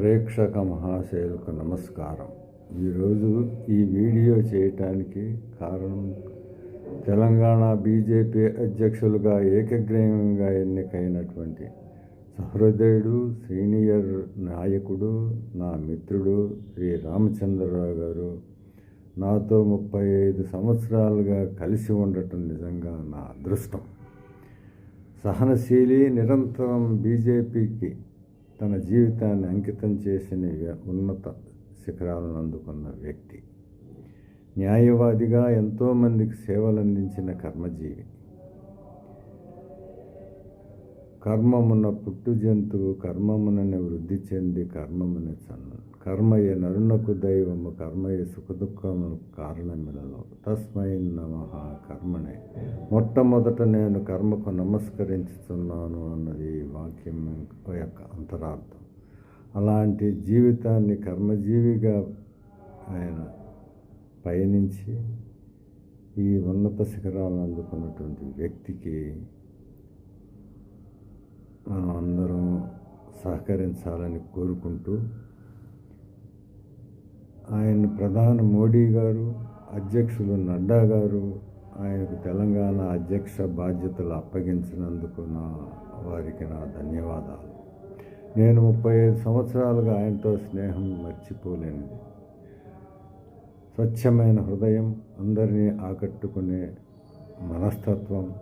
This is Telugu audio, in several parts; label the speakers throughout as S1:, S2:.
S1: ప్రేక్షక మహాశయులకు నమస్కారం. ఈరోజు ఈ వీడియో చేయటానికి కారణం తెలంగాణ బీజేపీ అధ్యక్షులుగా ఏకగ్రీవంగా ఎన్నికైనటువంటి సహృదయుడు సీనియర్ నాయకుడు నా మిత్రుడు శ్రీ రామచంద్రరావు గారు నాతో ముప్పై ఐదు సంవత్సరాలుగా కలిసి ఉండటం నిజంగా నా అదృష్టం. సహనశీలి నిరంతరం బీజేపీకి తన జీవితాన్ని అంకితం చేసిన వ్య- ఉన్నత శిఖరాలను అందుకున్న వ్యక్తి. న్యాయవాదిగా ఎంతోమందికి సేవలు అందించిన కర్మజీవి. కర్మమున పుట్టు జంతువు కర్మమునని వృద్ధి చెంది కర్మమున చన్ను కర్మయ్య నరుణకు దైవము కర్మయ్య సుఖదుఖములకు కారణమిలలో తస్మై నమ కర్మనే మొట్టమొదట నేను కర్మకు నమస్కరించుతున్నాను అన్నది ఈ వాక్యం యొక్క అంతరార్థం. అలాంటి జీవితాన్ని కర్మజీవిగా ఆయన పయనించి ఈ ఉన్నత శిఖరాలను అందుకున్నటువంటి వ్యక్తికి మనం అందరం సహకరించాలని కోరుకుంటూ ఆయన ప్రధాని మోడీ గారు అధ్యక్షులు నడ్డా గారు ఆయనకు తెలంగాణ అధ్యక్ష బాధ్యతలు అప్పగించినందుకు నా వారికి నా ధన్యవాదాలు. నేను ముప్పై ఐదు సంవత్సరాలుగా ఆయనతో స్నేహం మర్చిపోలేనిది. స్వచ్ఛమైన హృదయం అందరినీ ఆకట్టుకునే మనస్తత్వం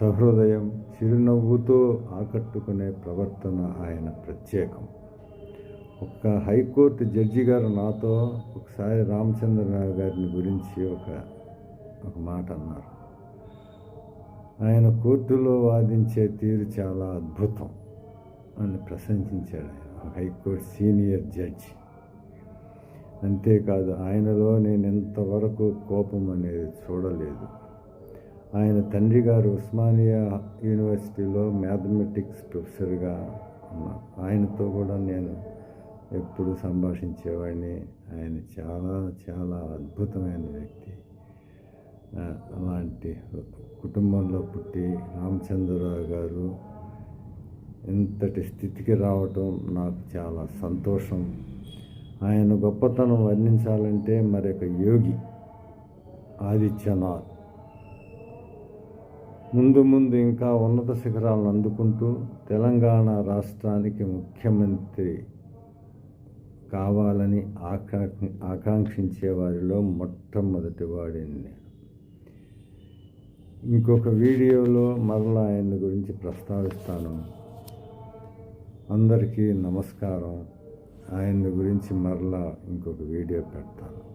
S1: సహృదయం చిరునవ్వుతో ఆకట్టుకునే ప్రవర్తన ఆయన ప్రత్యేకం. ఒక హైకోర్టు జడ్జి గారు నాతో ఒకసారి రామచంద్రరావు గారిని గురించి ఒక ఒక మాట అన్నారు. ఆయన కోర్టులో వాదించే తీరు చాలా అద్భుతం అని ప్రశంసించాడు ఆయన ఒక హైకోర్టు సీనియర్ జడ్జి. అంతేకాదు ఆయనలో నేను ఇంతవరకు కోపం అనేది చూడలేదు. ఆయన తండ్రి గారు ఉస్మానియా యూనివర్సిటీలో మ్యాథమెటిక్స్ ప్రొఫెసర్గా ఉన్నారు. ఆయనతో కూడా నేను ఎప్పుడు సంభాషించేవాడిని. ఆయన చాలా చాలా అద్భుతమైన వ్యక్తి. అలాంటి కుటుంబంలో పుట్టి రామచంద్రరావు గారు ఇంతటి స్థితికి రావటం నాకు చాలా సంతోషం. ఆయన గొప్పతనం వర్ణించాలంటే మరొక యోగి ఆదిత్యనాథ్. ముందు ముందు ఇంకా ఉన్నత శిఖరాలను అందుకుంటూ తెలంగాణ రాష్ట్రానికి ముఖ్యమంత్రి కావాలని ఆకాంక్ష ఆకాంక్షించే వారిలో మొట్టమొదటి వాడిని నేను. ఇంకొక వీడియోలో మరలా ఆయన గురించి ప్రస్తావిస్తాను. అందరికీ నమస్కారం. ఆయన గురించి మరలా ఇంకొక వీడియో పెడతాను.